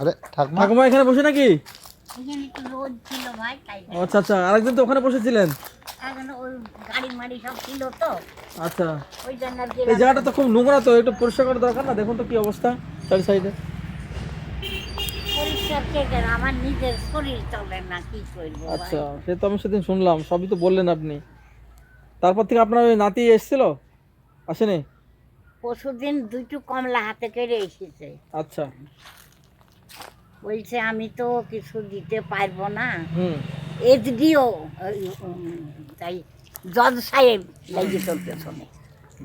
আরে ঠাকমা? ঠাকুমা এখানে বসে নাকি? এখানে একটু রোদ ছিল ভাই তাই আচ্ছা আচ্ছা আরেকদিন তো ওখানে বসেছিলেন। এখন ওই গাড়ি মাড়ি সব ছিল তো। আচ্ছা ওই জন্য এই জায়গাটা তো খুব নোংরা তো একটু পরিষ্কার করা দরকার না? দেখুন তো কি অবস্থা চারি সাইডে? আমার নিজের শরীর চলে না কি করব আচ্ছা সে তো আমি সেদিন শুনলাম সবই তো বললেন আপনি। তারপর থেকে আপনার ওই নাতি এসেছিল? আসেনি? পরশুদিন দুটো কমলা হাতে করে এসেছে। আচ্ছা। বলছে আমি তো কিছু দিতে পারব না। এসডিও তাই জজ সাহেব লাগিয়ে তোর পেছনে।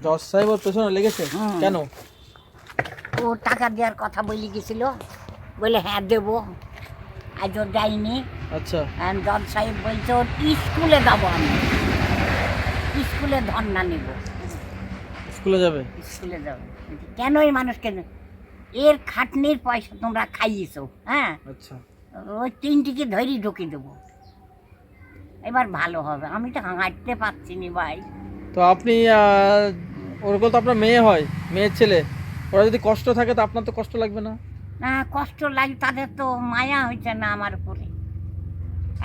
জজ সাহেব ওর পেছনে লেগেছে? কেন? ও টাকা দেওয়ার কথা বলে গেছিল। বলে হ্যাঁ দেবো। আজও যাইনি আচ্ছা। জজ সাহেব বলছে ওর স্কুলে যাব আমি। স্কুলে ধর্না নেব। স্কুলে যাবে? স্কুলে যাব। কেন এই মানুষকে এর খাটনির পয়সা তোমরা খাইয়েছো হ্যাঁ? আচ্ছা। ওই তিনটিকে ধরি ঢুকে দেবো। এবার ভালো হবে আমি তো হাঁটতে পারছি নি ভাই। তো আপনি ওরকম তো আপনার মেয়ে হয় মেয়ের ছেলে ওরা যদি কষ্ট থাকে তো আপনার তো কষ্ট লাগবে না? না কষ্ট লাগে তাদের তো মায়া হয়েছে না আমার উপরে।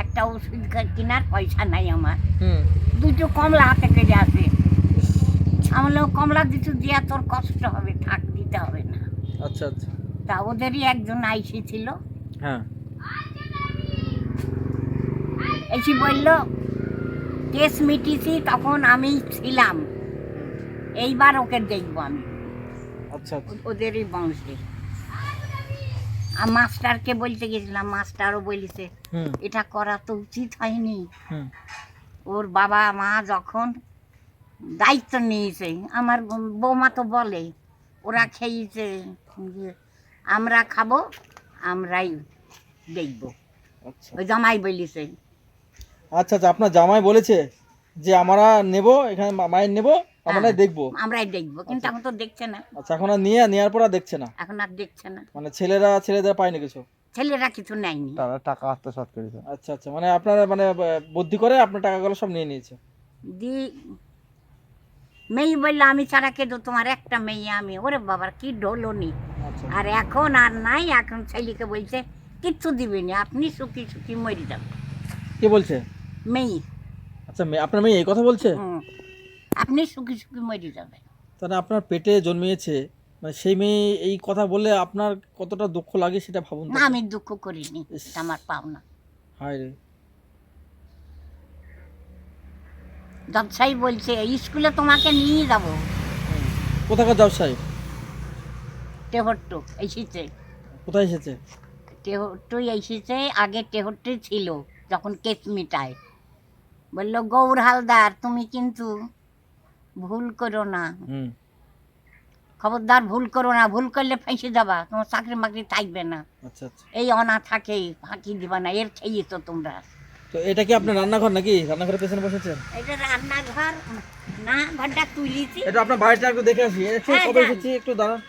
একটা ওষুধ কেনার পয়সা নাই আমার। দুটো কমলা হাতে কেটে আসে সামলেও কমলা দুটো দিয়া তোর কষ্ট হবে থাক দিতে হবে। আচ্ছা আচ্ছা। তা ওদেরই একজন আইসি ছিল। হ্যাঁ। এসে বলল কেস মিটিয়েছি তখন আমি ছিলাম। এইবার ওকে দেখব আমি। আচ্ছা আচ্ছা। ওদেরই বংশে আর মাস্টারকে বলতে গেছিলাম মাস্টারও বলেছে এটা করা তো উচিত হয়নি। ওর বাবা মা যখন দায়িত্ব নিয়েছে আমার বৌমা তো বলে ওরা খেয়েছে। যে আমরা খাব আমরাই দেখব। আচ্ছা। ওই জামাই বলিছে। আচ্ছা আচ্ছা আপনার জামাই বলেছে যে আমরা নেব এখানে মায়ের নেব আমরাই হ্যাঁ। দেখব। আমরাই দেখব কিন্তু এখন তো দেখছে না। আচ্ছা এখন আর নিয়ে নেওয়ার পর আর দেখছে না? এখন আর দেখছে না। মানে ছেলেরা ছেলেদের পায়নি কিছু? ছেলেরা কিছু নেয়নি। তারা টাকা আত্মসাৎ করেছে। আচ্ছা আচ্ছা মানে আপনারা মানে বুদ্ধি করে আপনার টাকাগুলো সব নিয়ে নিয়েছে? দি মেয়ে বলল আমি ছাড়া কেঁদো তোমার একটা মেয়ে আমি। ওরে বাবার কি ঢোলনি আচ্ছা। আর এখন আর নাই এখন ছেলেকে বলছে কিচ্ছু দিবেনি আপনি সুখী সুখী মরে যাবেন। কে বলছে? মেয়ে। আচ্ছা আপনার মেয়ে এই কথা বলছে? আপনি সুখী সুখী মরে যাবেন। তাহলে আপনার পেটে জন্মিয়েছে মানে সেই মেয়ে এই কথা বলে আপনার কতটা দুঃখ লাগে সেটা ভাবুন না আমি দুঃখ করিনি আমার পাওনা। হায় রে। দবসাই বলছে স্কুলে তোমাকে নিয়ে যাব। কোথাকার জব সাহেব এসেছে। কোথায় এসেছে? টেহট্টু এসেছে আগে টেহট্টু ছিল যখন কেস মিটায়। বলল গৌর হালদার তুমি কিন্তু ভুল করো না। খবরদার ভুল করো না। ভুল করলে ফেঁসে যাবা তোমার চাকরি মাকরি থাকবে না। আচ্ছা আচ্ছা। এই অনা থাকে ফাঁকি দিবা না এর খেয়েছো তোমরা। তো এটা কি আপনার রান্নাঘর নাকি? রান্নাঘরের পেছনে বসেছেন? এটা রান্নাঘর না ঘরটা তুলিছি। এটা আপনার বাড়িটা একটু দেখে আসি। একটু হ্যাঁ, কবে। এসেছি? একটু দাঁড়ান।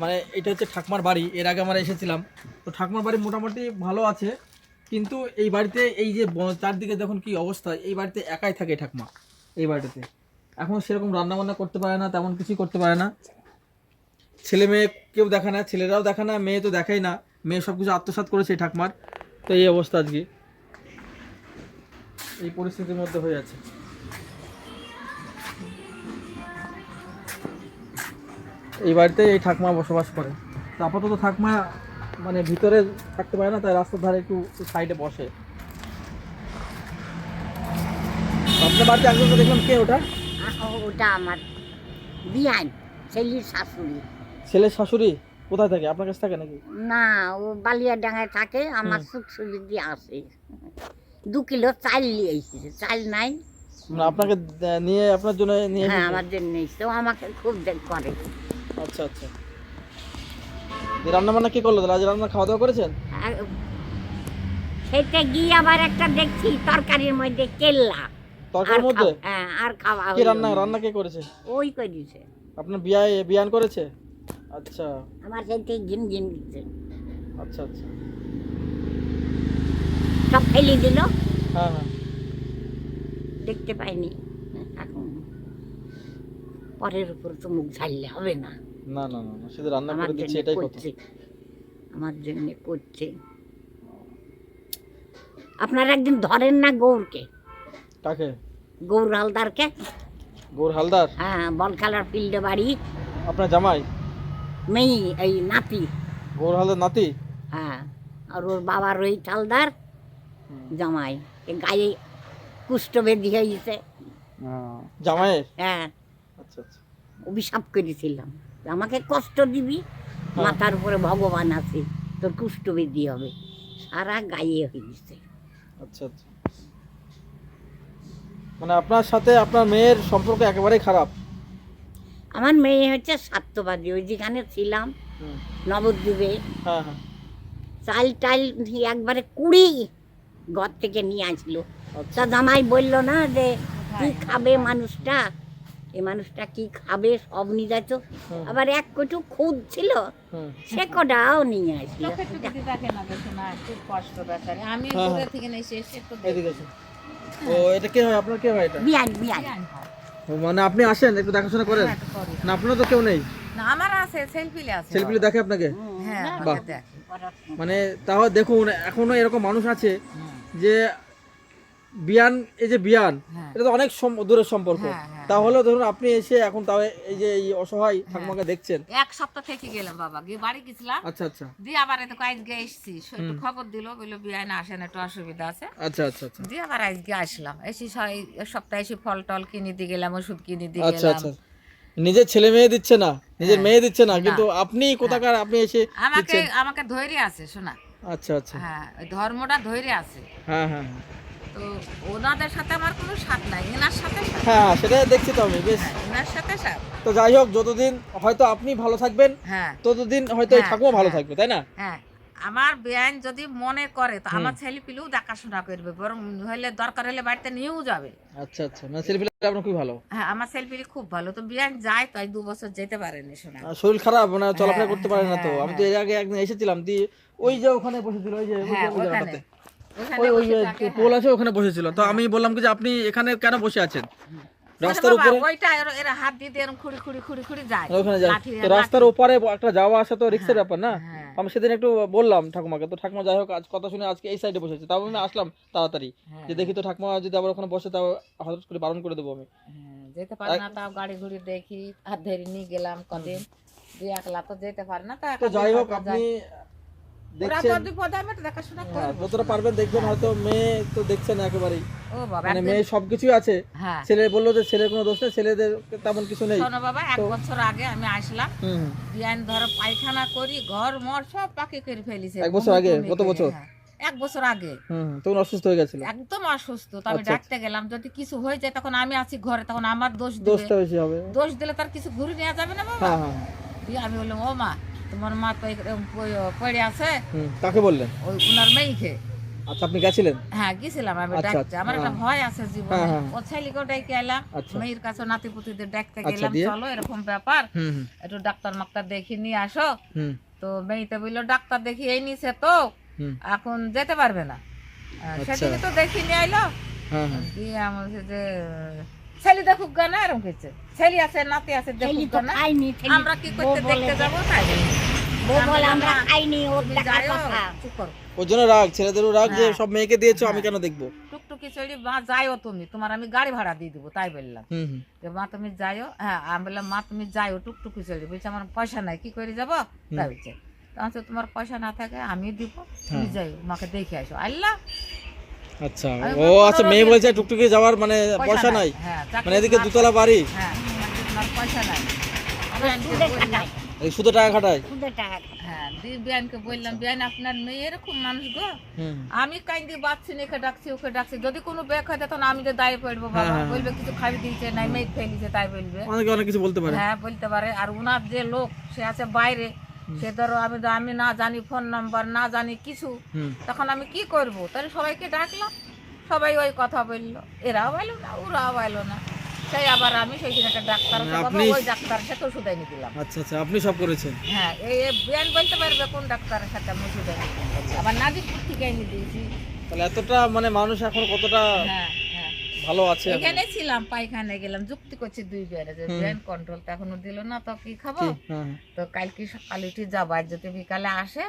মানে এটা হচ্ছে ঠাকমার বাড়ি। এর আগে আমরা এসেছিলাম। তো ঠাকমার বাড়ি মোটামুটি ভালো আছে। কিন্তু এই বাড়িতে এই যে চারদিকে দেখুন কি অবস্থা এই বাড়িতে একাই থাকে ঠাকমা। এই বাড়িতে। এখন সেরকম রান্না বান্না করতে পারে না তেমন কিছু করতে পারে না। ছেলে মেয়ে কেউ দেখে না ছেলেরাও দেখে না মেয়ে তো দেখাই না। মেয়ে সব কিছু আত্মসাৎ করেছে ঠাকমার। তো এই অবস্থা আজকে। এই পরিস্থিতির মধ্যে হয়ে আছে। এই বাড়িতে এই ঠাকমা বসবাস করে। আপাতত ঠাকমা মানে ভিতরে থাকতে পারে না তাই রাস্তার ধারে একটু সাইডে বসে। আপনার বাড়িতে একজন দেখলাম কে ওটা? ওটা আমার বিয়ান ছেলির শাশুড়ি। ছেলের শাশুড়ি? কোথায় থাকে? আপনার কাছে থাকে নাকি? না ও বালিয়া ডাঙায় থাকে আমার। সুখ সুবিধি আসে। দু কিলো চাল নিয়ে এসেছে চাল নাই। মানে আপনাকে নিয়ে আপনার জন্য নিয়ে হ্যাঁ আমার জন্য এসছে আমাকে খুব দেখ করে। আচ্ছা আচ্ছা। রান্না বান্না কি করল? আজ রান্না খাওয়া দাওয়া করেছেন সেটা গিয়ে আবার একটা দেখছি তরকারির মধ্যে কেল্লা। তরকারির মধ্যে? হ্যাঁ আর খাওয়া কি রান্না রান্না কে করেছে? ওই করেছে আপনার বিয়ে বিয়ান করেছে? আচ্ছা। আমার সেটা ঘিন ঘিন আচ্ছা আচ্ছা। সব ফেলে দিল। হ্যাঁ। দেখতে পাইনি। এখন পরের উপর তো মুখ ঝাড়লে হবে না। না না না শুধু রান্না করে দিচ্ছে এটাই কথা। আমার জন্য করছে। আপনারা একদিন ধরেন না গৌরকে? কাকে? গৌর হালদারকে? গৌর হালদার? হ্যাঁ বল খেলার ফিল্ডে বাড়ি। আপনার জামাই? মেয়ে এই নাতি। গৌর হালদার নাতি? হ্যাঁ আর ওর বাবা রোহিত হালদার। জামাই। এ গায়ে কুষ্ঠবেদি হয়েছে। জামাইয়ের? হ্যাঁ। আচ্ছা আচ্ছা। অভিশাপ করেছিলাম। যে আমাকে কষ্ট দিবি মাথার উপরে ভগবান আছে তোর কুষ্ঠ কুষ্ঠবেদি হবে। সারা গায়ে হয়েছে। আচ্ছা আচ্ছা। মানে আপনার সাথে আপনার মেয়ের সম্পর্ক একেবারেই খারাপ? আমার মেয়ে হচ্ছে স্বার্থবাদী ওই যেখানে ছিলাম নবদ্বীপে। হ্যাঁ হ্যাঁ। চাল টাল একবারে কুড়ি ঘর থেকে নিয়ে আসলো। তা জামাই বলল না যে কি খাবে মানুষটা? এই মানুষটা কি খাবে? সব নিয়ে হুম। আবার এক কটু খুদ ছিল সে কটাও নিয়ে আসলো। আমি হ্যাঁ, হ্যাঁ। থেকে। ও এটা কে হয় আপনার কে হয় এটা? বিয়ান বিয়ান। মানে আপনি আসেন একটু দেখাশোনা করেন। না আপনার তো কেউ নেই। না আমার আছে সেলফিলে আছে। সেলফি দেখে আপনাকে? হ্যাঁ মানে তাও দেখুন এখনও এরকম মানুষ আছে যে বিয়ান এই যে বিয়ান হ্যাঁ। এটা তো অনেক দূরের সম্পর্ক। হ্যাঁ, হ্যাঁ। তাহলে ধরুন আপনি এসে এখন তাও এই যে এই অসহায় ঠাকুমাকে দেখছেন। এক সপ্তাহ থেকে গেলাম বাবা গিয়ে বাড়ি গেছিলাম। আচ্ছা আচ্ছা। দিয়ে আবার এত আজকে এসছি। একটু খবর দিল বলল বিয়ায় না আসেন একটু অসুবিধা আছে। আচ্ছা আচ্ছা আচ্ছা। দিয়ে আবার আজকে আসলাম। এসে সবাই এক সপ্তাহে এসে ফল টল কিনে দিয়ে গেলাম ওষুধ কিনে দিয়ে আচ্ছা গেলাম। আচ্ছা। আচ্ছা নিজের ছেলে মেয়ে দিচ্ছে না নিজের। মেয়ে দিচ্ছে না কিন্তু আপনি কোথাকার আপনি এসে আমাকে আমাকে ধৈর্য আছে শোনা। আচ্ছা আচ্ছা। হ্যাঁ ওই ধর্মটা ধৈর্য আছে। হ্যাঁ হ্যাঁ হ্যাঁ। তো ওনাদের সাথে আমার কোনো সাথ নাই এনার সাথে হ্যাঁ সেটাই দেখছি তো আমি বেশ। হ্যাঁ এনার সাথে সাথ। তো যাই হোক যতদিন হয়তো আপনি ভালো থাকবেন হ্যাঁ। ততদিন হয়তো এই হ্যাঁ, ঠাকুমা ভালো। থাকবে তাই না? হ্যাঁ। আমার বেআইন যদি মনে করে তো আমার ছেলে পিলেও দেখাশোনা করবে বরং হলে দরকার হলে বাড়িতে নিয়েও যাবে। আচ্ছা আচ্ছা। মানে সেলফি আপনার খুবই ভালো। হ্যাঁ আমার ছেলে পিলে খুব ভালো। তো বিয়ান যায় তাই দু বছর যেতে পারেনি শোনা শরীর খারাপ মানে চলাফেরা হ্যাঁ, করতে পারে না তো। হ্যাঁ, আমি তো এর আগে একদিন এসেছিলাম দিয়ে ওই যে ওখানে বসেছিল ওই যে ওই হ্যাঁ জায়গাটাতে। ওই ওই যে পোল হ্যাঁ। আছে ওখানে বসেছিল। তো আমি বললাম কি যে আপনি এখানে কেন বসে আছেন? রাস্তার উপরে ওইটা এরা- এরা হাত দিয়ে দিয়ে খুঁড়ি খুঁড়ি খুঁড়ি খুঁড়ি যায়। ওখানে যায়। তো রাস্তার লাঠি- একটা যাওয়া আসা তো রিক্সের ব্যাপার না? হ্যাঁ। আমি সেদিন একটু বললাম ঠাকুমাকে তো ঠাকুমা যাই হোক আজ কথা শুনে আজকে এই সাইডে বসেছে। তাও আমি আসলাম তাড়াতাড়ি। হ্যাঁ। যে দেখি তো ঠাকুমা যদি আবার ওখানে বসে তাও হঠাৎ করে বারণ করে দেবো আমি। হ্যাঁ, যেতে পারে না তাও গাড়ি ঘুড়ি দেখি হাত ধরে নিয়ে গেলাম কদিন। দুই একলা তো যেতে পারে না তো তো যাই হোক আপনি যতটা পারবেন দেখবেন হয়তো মেয়ে তো দেখছেন একেবারেই। মানে মেয়ে সবকিছুই আছে। হ্যাঁ। ছেলে বলল যে ছেলের কোনো দোষ নেই ছেলেদের তেমন কিছু নেই। শোনো বাবা এক বছর আগে আমি আসলাম। বিয়ান ধরো পায়খানা করি ঘর মর সব পাকি করে ফেলিছে। এক বছর আগে? কত বছর? হ্যাঁ। এক বছর আগে। হুম হুম, তখন অসুস্থ হয়ে গেছিল। একদম অসুস্থ তো আমি আচ্ছা, ডাকতে গেলাম যদি কিছু হয়ে যায় তখন আমি আছি ঘরে তখন আমার দোষ দিবে দোষটা বেশি হবে। দোষ দিলে তার কিছু ঘুরে নেওয়া যাবে না বাবা। হ্যাঁ হ্যাঁ আমি বললাম ও মা তোমার মা তো পড়ে- আছে। কাকে বললেন? ওই উনার মেয়েকে। আচ্ছা আপনি গেছিলেন? হ্যাঁ গেছিলাম আমি আচ্ছা, ডাকতে আমার একটা হ্যাঁ। ভয় আছে জীবনে। হ্যাঁ, হ্যাঁ। ও ছেলেকেও ডেকে এলাম আচ্ছা। মেয়ের কাছে নাতি পুতিদের ডাকতে আচ্ছা, গেলাম। চলো এরকম ব্যাপার। একটু ডাক্তার মাক্তার দেখি নিয়ে আসো। তো মেয়েতে বলল ডাক্তার দেখি এই নিছে তো। এখন যেতে পারবে না। সেদিকে তো দেখি নিয়ে আইলো। দিয়ে আমার যে ছেলে দেখুক গা না এরকম কিছু ছেলে আছে নাতি আছে দেখুক তো গা না। খাইনি ছেলে আমরা কি করতে দেখতে যাব তাই? ওর জন্য রাগ ছেলেদেরও রাগ যে হ্যাঁ। সব মেয়েকে দিয়েছ আমি হ্যাঁ। কেন দেখব? টুকটুকি চড়ি মা যাইও তুমি। তোমার আমি গাড়ি ভাড়া দিয়ে দেবো তাই বললাম। মা তুমি যাইও। হ্যাঁ আমি বললাম মা তুমি যাইও টুকটুকি চড়ি। বলছে আমার পয়সা নাই কি করে যাব? তাই বলছে। তখন তোমার পয়সা না থাকে আমি দিব তুমি হ্যাঁ। যাইও মাকে দেখে আসো। আল্লাহ! আচ্ছা ও আচ্ছা মেয়ে বলছে টুকটুকি যাওয়ার মানে পয়সা নাই। মানে এদিকে দুতলা বাড়ি। হ্যাঁ তোমার পয়সা নাই। সুদে এই শুধু টাকা খাটায়? সুদে টাকা হ্যাঁ দিয়ে বিয়ানকে বললাম বিয়ান আপনার মেয়ে এরকম মানুষ গো। আমি কাইন্দি বাচ্চি ডাকছি ওকে ডাকছি। যদি কোনো ব্যাগ হয় তখন আমি যে দায়ে পড়ব হ্যাঁ, বাবা। হ্যাঁ। বলবে কিছু খাবি দিয়েছে নাই মেয়ে ফেলিছে তাই বলবে। অনেকে অনেক কিছু বলতে পারে। হ্যাঁ বলতে পারে। আর উনার যে লোক সে আছে বাইরে। সে ধরো আমি তো- আমি না জানি ফোন নাম্বার না জানি কিছু। তখন আমি কি করব? তাহলে সবাইকে ডাকলাম। সবাই ওই কথা বলল। এরাও বলল না ওরাও বলল না। সেই আবার আমি সেই দিন একটা ডাক্তার মানে আপনি- ওই ডাক্তার সাথে ওষুধ এনে দিলাম। আচ্ছা আচ্ছা আপনি সব করেছেন? হ্যাঁ এই বিয়ান বলতে পারবে কোন ডাক্তারের সাথে আমি ওষুধ এনে আবার নাদিপুর থেকে এনে দিয়েছি। তাহলে এতটা মানে মানুষ এখন কতটা হ্যাঁ হ্যাঁ। ভালো আছে এখানে? ছিলাম পায়খানে গেলাম যুক্তি করছি দুই বিয়ারে যে ব্রেন কন্ট্রোল তো এখনও দিল না তো কি খাব? হ্যাঁ, হ্যাঁ। তো কালকে সকালে উঠে যাব আর যদি বিকালে আসে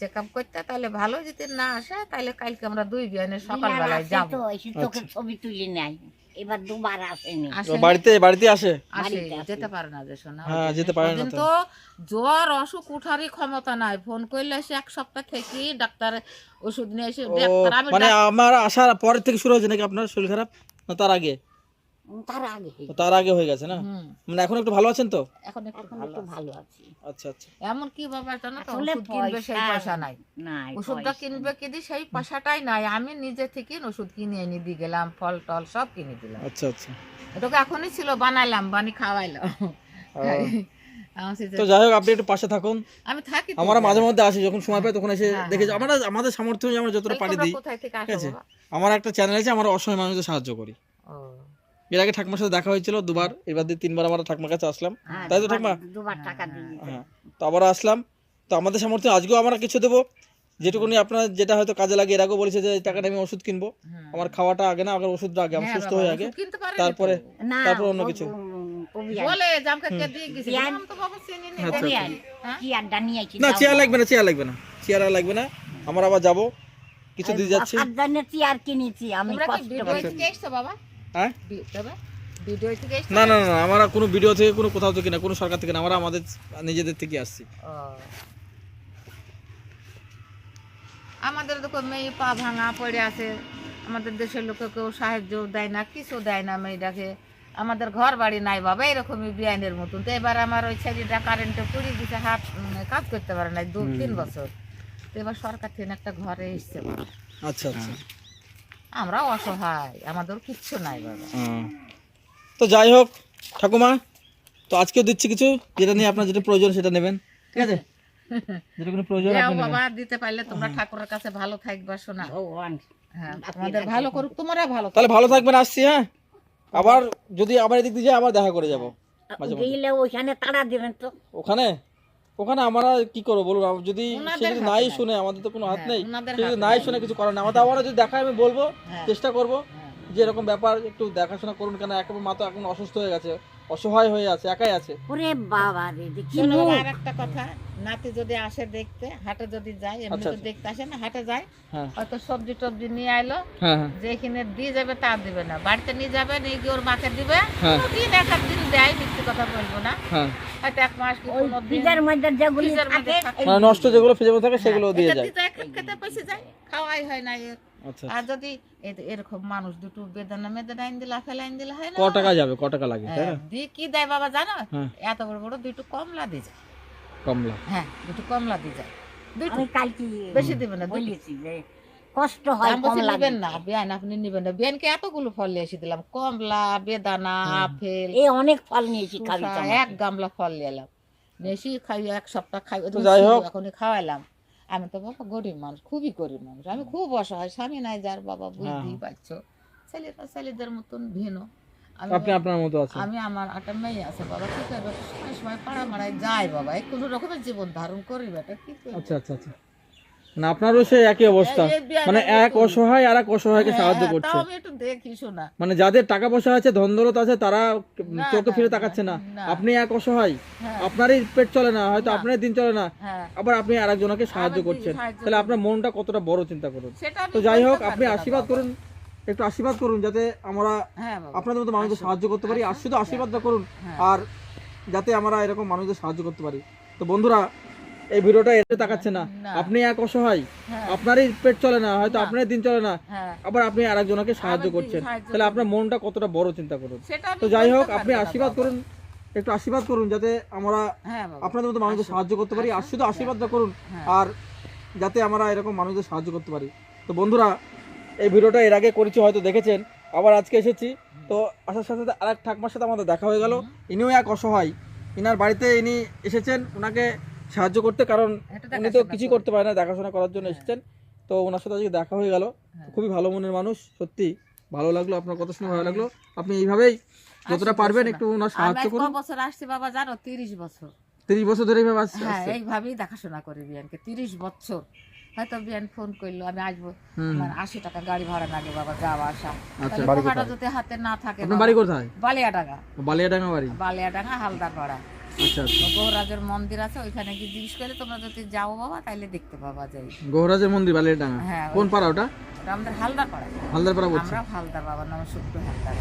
চেক আপ করতে তাহলে ভালো যদি না আসে তাহলে কালকে আমরা দুই বিয়ানে বিলাল সকালবেলায় যাব। তো ছবি তুলে নেয়। এবার দুবার আসেনি। বাড়িতে বাড়িতে আসে? আসে যেতে পারে না যে শোনা হ্যাঁ, যেতে পারে না তো। জ্বর অসুখ উঠারই ক্ষমতা নাই। ফোন করলে সে এক সপ্তাহ থেকে ডাক্তার ওষুধ নিয়ে এসে ডাক্তার মানে আমার আসার পরে থেকে শুরু হয়েছে নাকি আপনার শরীর খারাপ? না তার আগে? তার আগে তার আগে হয়ে গেছে না? মানে এখন একটু ভালো আছেন তো? এখন একটু ভালো আছে। আচ্ছা আচ্ছা। এমন কি বাবা জানো তো? আসলে ওষুধ কিনবে সেই পয়সা- নাই। নাই ওষুধটা কিনবে কি দি সেই পয়সাটাই নাই। আমি নিজে থেকে ওষুধ কিনে এনে দিয়ে গেলাম ফল টল সব কিনে দিলাম। আচ্ছা আচ্ছা। এটাকে এখনই ছিল বানাইলাম বানি খাওয়াইলাম আমার তো যাই হোক আপনি একটু পাশে থাকুন। আমি থাকি আমরা মাঝে মধ্যে আসি যখন সময় পাই তখন এসে হ্যাঁ, দেখে হ্যাঁ। আমরা আমাদের সামর্থ্য অনুযায়ী আমরা যতটা পারি দিই। ঠিক আছে? আমার একটা চ্যানেল আছে আমরা অসহায় মানুষদের সাহায্য করি। ও, এর আগে ঠাকুমার সাথে দেখা হয়েছিল দুবার এবার দিয়ে তিনবার আমরা ঠাকুমার কাছে আসলাম। হ্যাঁ, তাই তো ঠাকমা? দুবার টাকা দিয়ে। হ্যাঁ তো আবার আসলাম। তো আমাদের সামর্থ্য আজকেও আমরা কিছু দেবো। যেটুকুনি আপনার যেটা হয়তো কাজে লাগে এর আগেও বলেছে যে টাকাটা আমি ওষুধ কিনবো। আমার খাওয়াটা আগে না আগে ওষুধটা আগে হ্যাঁ সুস্থ হয়ে আগে। তারপরে তারপর অন্য কিছু। বলে জামকে কে দিয়ে গেছে। আমি তো বাবা চিনি নি। আচ্ছা, আচ্ছা। হ্যাঁ? না চেয়ার লাগবে না চেয়ার লাগবে না। চেয়ার আর লাগবে না। আমরা আবার যাব। কিছু দিয়ে যাচ্ছি। চেয়ার কিনেছি আমি কষ্ট করে থেকে বাবা? হ্যাঁ? ভিডিও থেকে না না না আমরা কোনো ভিডিও থেকে কোনো কোথাও থেকে না কোনো সরকার থেকে না আমরা আমাদের নিজেদের থেকে আসছি। ও। আমাদের দেখো মেয়ে পা ভাঙা পড়ে আছে। আমাদের দেশের লোকে কেউ সাহায্য দেয় না কিছু দেয় না মেয়েটাকে। আমাদের ঘর বাড়ি নাই বাবা এরকমই বিয়ানের মতন। তো এবার আমার ওই ছেলেটা কারেন্টে পুড়ে দিতে হাত কাজ করতে পারে না দু তিন বছর। তো এবার সরকার থেকে একটা ঘরে এসছে আচ্ছা আচ্ছা। আমরাও অসহায় আমাদের কিচ্ছু নাই বাবা। তো যাই হোক ঠাকুমা তো আজকেও দিচ্ছি কিছু যেটা নিয়ে আপনার যেটা প্রয়োজন সেটা নেবেন। ঠিক আছে? যেটা কোনো প্রয়োজন যাও আপনি নেবেন। বাবা দিতে পারলে তোমরা ঠাকুরের কাছে ভালো থাকবা শোনা। ভগবান হ্যাঁ তোমাদের ভালো করুক তোমরা ভালো তাহলে ভালো থাকবেন আসছি হ্যাঁ? আবার যদি আবার এদিক দিয়ে আবার দেখা করে যাব। গেলে তাড়া দেবেন তো। ওখানে? ওখানে আমরা কি করব বলুন যদি সে যদি নাই নাই। শুনে আমাদের তো কোনো হাত হ্যাঁ, নেই ওনাদের সে যদি নাই নাই। শুনে কিছু করার না আমাদের আবারও যদি দেখায় আমি বলব হ্যাঁ। চেষ্টা করব হ্যাঁ। যে এরকম ব্যাপার একটু দেখাশোনা করুন কেন একেবারে মা তো এখন অসুস্থ হয়ে গেছে অসহায় হয়ে আছে একাই আছে। ওরে বাবা রে দেখি। শোনো আর একটা কথা নাতি যদি আসে দেখতে হাটে যদি যায় এমনি আচ্ছা, তো আচ্ছা। দেখতে আসে না হাটে যায় হ্যাঁ। হয়তো সবজি টবজি নিয়ে আইলো হ্যাঁ হ্যাঁ। যেখানে দিয়ে যাবে তা দিবে না। বাড়িতে নিয়ে যাবে নিয়ে গিয়ে ওর মাকে দিবে। হ্যাঁ। দিন এক এক দিন দেয় মিথ্যে কথা বলব না। হ্যাঁ। হয়তো এক মাস কি পনেরো দিন ফ্রিজের মধ্যে যেগুলি। মানে নষ্ট যেগুলো ফ্রিজের মধ্যে থাকে সেগুলো দিয়ে এটা যায়। দিতে এক- খেতে পয়সা যায় খাওয়াই হয় না এর। আর যদি এরকম মানুষ দুটো বেদনা মেদনা আইন দিলা ফেলাইন দিলা হয় না? ক টাকা যাবে? ক টাকা লাগে তাই না? হ্যাঁ, দিয়ে কি দেয় বাবা জানো? হ্যাঁ। এত বড় বড় দুটো কমলা দিয়ে যায়। কমলা? হ্যাঁ দুটো কমলা দিয়ে যায়। দুটো। কালকে বেশি দিবে না বলেছি যে কষ্ট হয় কমলা নিবেন না বিয়ান আপনি নিবেন না। বিয়ানকে এতগুলো ফল নিয়ে এসে দিলাম কমলা বেদানা আপেল এই অনেক ফল নিয়েছি খাবি এক গামলা ফল নিয়ে এলাম। এসে খাই এক সপ্তাহ খাই তো যাই খাওয়াইলাম। আমি তো বাবা গরিব মানুষ খুবই গরিব মানুষ। আমি খুব অসহায় স্বামী নাই যার বাবা বুঝতেই পারছ। ছেলেরা ছেলেদের মতন ভিন্ন। আমি আপনি আপনার মতো আছেন। আমি আমার একটা মেয়ে আছে বাবা কি করবে? সময় পাড়া মারায় যায় বাবা। কোনো রকমের জীবন ধারণ করি বেটা কি করবে? আচ্ছা আচ্ছা আচ্ছা। না আপনারও সেই একই অবস্থা। মানে এক অসহায় আর এক অসহায়কে হ্যাঁ, সাহায্য হ্যাঁ, করছে। মানে যাদের টাকা পয়সা আছে ধন দৌলত আছে তারা চোখে ফিরে তাকাচ্ছে না। আপনি এক অসহায় হ্যাঁ। আপনারই পেট চলে না হয়তো। আপনার দিন চলে না। আবার আপনি আরেকজনকে সাহায্য করছেন। তাহলে আপনার মনটা কতটা বড় চিন্তা করুন। তো যাই হোক আপনি আশীর্বাদ করুন একটু আশীর্বাদ করুন যাতে আমরা আপনাদের মতো মানুষদের সাহায্য করতে পারি আর শুধু আশীর্বাদটা করুন। আর যাতে আমরা এরকম মানুষদের সাহায্য করতে পারি। তো বন্ধুরা এই ভিডিওটা এতে তাকাচ্ছে না। আপনি এক অসহায়। হ্যাঁ। আপনারই পেট চলে না হয়তো। আপনার দিন চলে না। হ্যাঁ। আবার আপনি আরেকজনকে সাহায্য করছেন। তাহলে আপনার মনটা কতটা বড় চিন্তা করুন। তো যাই হোক আপনি আশীর্বাদ করুন। একটু আশীর্বাদ করুন যাতে আমরা হ্যাঁ আপনাদের মতো মানুষদের সাহায্য করতে পারি। আর শুধু আশীর্বাদটা করুন। আর যাতে আমরা এরকম মানুষদের সাহায্য করতে পারি। তো বন্ধুরা এই ভিডিওটা এর আগে করেছি হয়তো দেখেছেন। আবার আজকে এসেছি। তো আসার সাথে সাথে আরেক ঠাকমার সাথে আমাদের দেখা হয়ে গেল। ইনিও এক অসহায়। ইনার বাড়িতে ইনি এসেছেন। ওনাকে সাহায্য করতে কারণ উনি তো কিছু করতে পারে না দেখাশোনা করার জন্য এসেছেন। তো ওনার সাথে আজকে দেখা হয়ে গেল। হ্যাঁ। খুবই ভালো মনের মানুষ সত্যি ভালো লাগল আপনার কথা শুনে ভালো লাগল। আপনি এইভাবেই যতটা পারবেন একটু ওনার সাহায্য করুন। বছর আসছি বাবা জানো? তিরিশ বছর। তিরিশ বছর ধরে এইভাবে আসছে। হ্যাঁ এইভাবেই দেখাশোনা করি বিয়ানকে। তিরিশ বছর। হয়তো বিয়ান ফোন করল আমি আসব। আমার আশি টাকা গাড়ি ভাড়া লাগে বাবা যাওয়া আসা। আচ্ছা, বাড়ি পোকাটা যদি হাতে না থাকে আপনার বাড়ি কোথায়? বালিয়াডাঙ্গা। বালিয়াডাঙ্গা বাড়ি? বালিয়াডাঙ্গা হালদার পাড়া আচ্ছা আচ্ছা। মন্দির আছে ওইখানে গিয়ে জিজ্ঞেস করলে তোমরা যদি যাও বাবা তাহলে দেখতে পাবা যাই গৌরাজের মন্দির বালিয়াডাঙ্গা হ্যাঁ, কোন পাড়া ওটা? আমাদের আমরা হালদার নাম হালদার।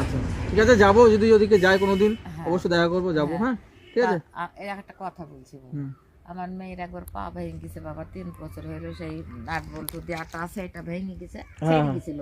আচ্ছা ঠিক আছে যাব যদি ওদিকে যাই কোনোদিন হ্যাঁ। অবশ্যই দেখা করব যাব হ্যাঁ? ঠিক আছে? এই একটা কথা বলছি আমার মেয়ের একবার পা ভেঙে গেছে বাবা তিন বছর হইল সেই নাট বল্টু দেওয়াটা আছে এটা ভেঙে গেছে হ্যাঁ, হ্যাঁ। গেছিল।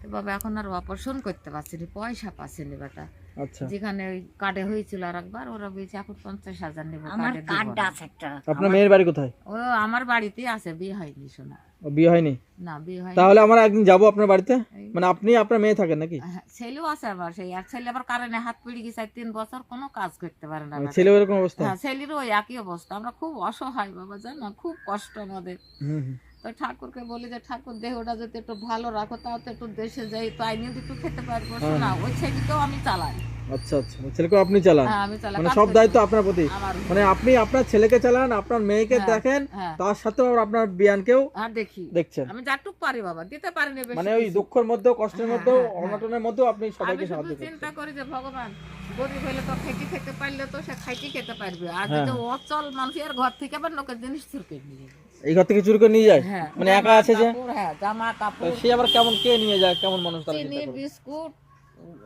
তো বাবা এখন আর অপারেশন করতে পারছি পারছিনি পয়সা পাচ্ছিনি বেটা। আচ্ছা যেখানে ওই কার্ডে হয়েছিল আর একবার ওরা বলছে এখন পঞ্চাশ হাজার নেব আমার কার্ড আছে একটা। আপনার মেয়ের বাড়ি কোথায়? ও আমার বাড়িতেই আছে বিয়ে হয়নি শোনা বিয়ে হয়নি? না বিয়ে হয়নি। তাহলে আমরা একদিন যাব আপনার বাড়িতে? মানে আপনি আপনার মেয়ে থাকেন নাকি? হ্যাঁ, ছেলেও আছে আমার সেই। এক ছেলে আবার কারণে হাত পিড়ে গেছে তিন বছর কোনো কাজ করতে পারে না ছেলে এরকম অবস্থা? হ্যাঁ ছেলেরও ওই একই অবস্থা। আমরা খুব অসহায় বাবা জানো? খুব কষ্ট আমাদের। হুম হুম। তো ঠাকুরকে বলি যে ঠাকুর দেহটা যদি একটু ভালো রাখো তাও তো একটু দেশে যাই তো আইনি একটু খেতে পারব না ওই ছেলেকেও আমি চালাই। আচ্ছা আচ্ছা ছেলেকে আপনি চালান? হ্যাঁ আমি চালাই। মানে সব দায়িত্ব আপনার প্রতি? মানে আপনি আপনার ছেলেকে চালান আপনার মেয়েকে হ্যাঁ, দেখেন হ্যাঁ। তার সাথেও আবার আপনার বিয়ানকেও দেখি। দেখছেন। আমি যাটুক পারি বাবা দিতে পারিনি বেশি মানে ওই দুঃখের কষ্টের হ্যাঁ, মধ্যেও হ্যাঁ, হ্যাঁ। অনটনের আপনি সবাইকে সাহায্য চিন্তা করি যে ভগবান গরিব হলে তো খেতে পারলে তো সে খাইতে খেতে পারবে। আর হ্যাঁ। যদি অচল মানুষের ঘর থেকে আবার লোকের জিনিস নিয়ে এই ঘর থেকে চুরি করে নিয়ে যায়? হ্যাঁ। মানে একা আছে যে? কাপড়, হ্যাঁ জামা কাপড় সে আবার কেমন কে নিয়ে যায়? কেমন মানুষ তারা চিনি চিন্তা করে। বিস্কুট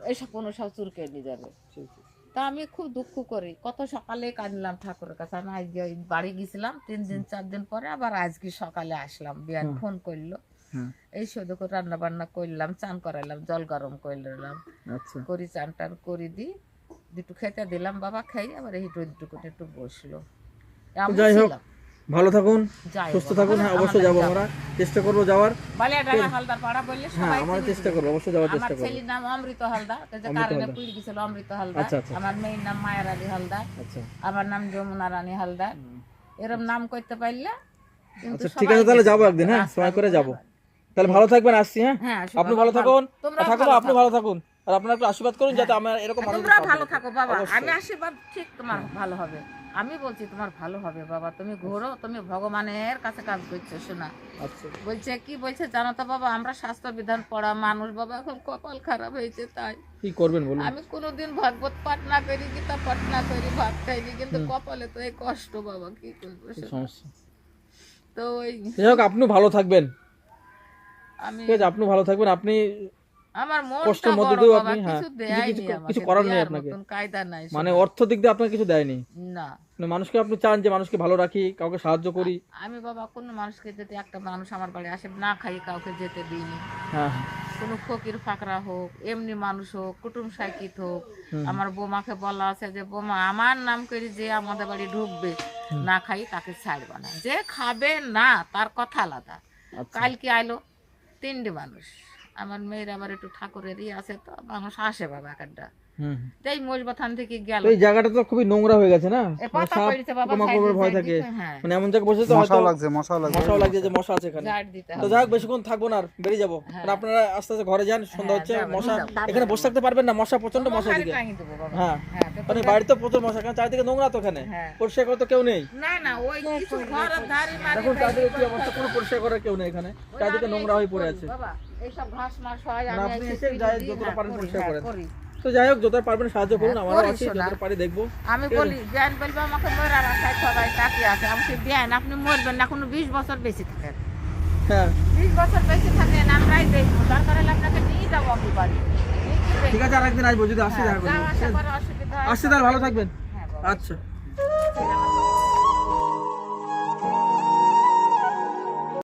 এসব কোনো সব চুরকে নিয়ে যাবে। তা আমি খুব দুঃখ করি। কত সকালে কাঁদলাম ঠাকুরের কাছে। আমি আজকে ওই বাড়ি গেছিলাম তিন দিন চার দিন পরে আবার আজকে সকালে আসলাম। বিয়ান ফোন করল। হুম। এই শুধু করে রান্না বান্না করলাম চান করাইলাম জল গরম করলাম। আচ্ছা। করি চান টান করে দি দুটো খেতে দিলাম বাবা খাই আবার এই একটু একটু বসল। যাই হোক, ছিলাম। ভালো থাকুন সুস্থ থাকুন হ্যাঁ অবশ্যই যাব। আমরা। চেষ্টা করব যাওয়ার। হ্যাঁ আমরা চেষ্টা করব অবশ্যই যাওয়ার চেষ্টা করব। ছেলের নাম অমৃত হালদার কারণে। গেছিল অমৃত আচ্ছা, আচ্ছা। আমার মেয়ের নাম মায়া রানী হালদার। আচ্ছা। আমার নাম যমুনা রানী হালদার। এরম নাম করতে পারলে আচ্ছা ঠিক আছে তাহলে যাব একদিন হ্যাঁ সময় করে যাব। তাহলে ভালো থাকবেন আসছি হ্যাঁ? হ্যাঁ আপনি ভালো থাকুন ভালো আপনি ভালো থাকুন। আর আপনারা একটু আশীর্বাদ করুন যাতে আমার এরকম ভালো থাকো বাবা। আমি আশীর্বাদ ঠিক তোমার ভালো হবে। আমি বলছি তোমার ভালো হবে বাবা। তুমি ঘোরো তুমি ভগবানের কাছে কাজ করছ শোনা। আচ্ছা। বলছে কি বলছে জানো তো বাবা? আমরা স্বাস্থ্য বিধান পড়া মানুষ বাবা এখন কপাল খারাপ হয়েছে তাই। কি করবেন বলুন? আমি কোনোদিন ভাগবত পাঠ না করি গীতা পাঠ না করি ভাত খাইনি কিন্তু কপালে তো এই কষ্ট বাবা কি করব সমস্যা? তো ওই যাই হোক আপনি ভালো থাকবেন। আমি আপনি ভালো থাকবেন। আপনি আমার কষ্টের মধ্যে দিয়েও আপনি, হ্যাঁ, কিছু করার নেই আপনাকে। মানে অর্থ দিক দিয়ে আপনার কিছু দেয়নি? না। মানে মানুষকে আপনি চান যে মানুষকে ভালো রাখি কাউকে সাহায্য করি। আমি বাবা কোনো মানুষকে একটা মানুষ আমার বাড়ি আসে না খাই কাউকে যেতে দিইনি। হ্যাঁ হ্যাঁ। কোনো ফকির ফাকরা হোক এমনি মানুষ হোক কুটুম হোক আমার বোমাকে বলা আছে যে বোমা আমার নাম করে যে আমাদের বাড়ি ঢুকবে না খাই তাকে ছাড়বা না। যে খাবে না তার কথা আলাদা। আচ্ছা। কালকে আইলো তিনটে মানুষ। আমার মেয়ের আবার একটু ঠাকুরের ইয়ে আছে তো মানুষ আসে বাবা একটা হুম। এই থেকে গেল। এই জায়গাটা তো খুবই নোংরা হয়ে গেছে না? মানে পাতা পড়েছে বাবা পোকামাকড়ের ভয় থাকে। হ্যাঁ। মানে এমন জায়গায় বসে তো হয়তো লাগছে মশাও লাগছে। মশাও লাগছে যে মশা আছে এখানে। তো হবে। বেশিক্ষণ থাকব না আর বেরিয়ে যাব। আপনারা আস্তে আস্তে ঘরে যান সন্ধ্যা হচ্ছে মশা এখানে বসে থাকতে পারবেন না মশা প্রচণ্ড মশা দিকে। হ্যাঁ। হ্যাঁ, মানে বাড়িতে প্রচুর মশা কারণ চারিদিকে নোংরা তো এখানে। হ্যাঁ। পরিষ্কার করে তো কেউ নেই। না না ওই কিছু ঘর ধারে মারি দেখুন চারিদিকে কি দিই, অবস্থা কোনো পরিষ্কার করার কেউ নেই এখানে। চারিদিকে নোংরা হয়ে পড়ে আছে। বাবা। এইসব ঘাস মাস হয় আমি আপনি এসে এসে যাই যতটা হ্যাঁ, পারেন পরিষ্কার হ্যাঁ, করেন। তো যাই হোক যতটা পারবেন সাহায্য করুন হ্যাঁ, আমারও আছে যতটা পারি দেখব। আমি বলি জ্ঞান বলবে আমাকে মরা রাখায় সবাই তাকিয়ে আছে। আমি বলছি, দেন আপনি মরবেন না কোনো বিশ বছর বেশি থাকেন। হ্যাঁ। বিশ বছর বেশি থাকেন আমরাই দেখব। দরকার হলে আপনাকে নিয়ে যাব আমি বাড়ি। দেখব? ঠিক আছে আরেকদিন আসব যদি আসি হ্যাঁ, দেখা করব। যাওয়া অসুবিধা তাহলে ভালো থাকবেন। হ্যাঁ আচ্ছা।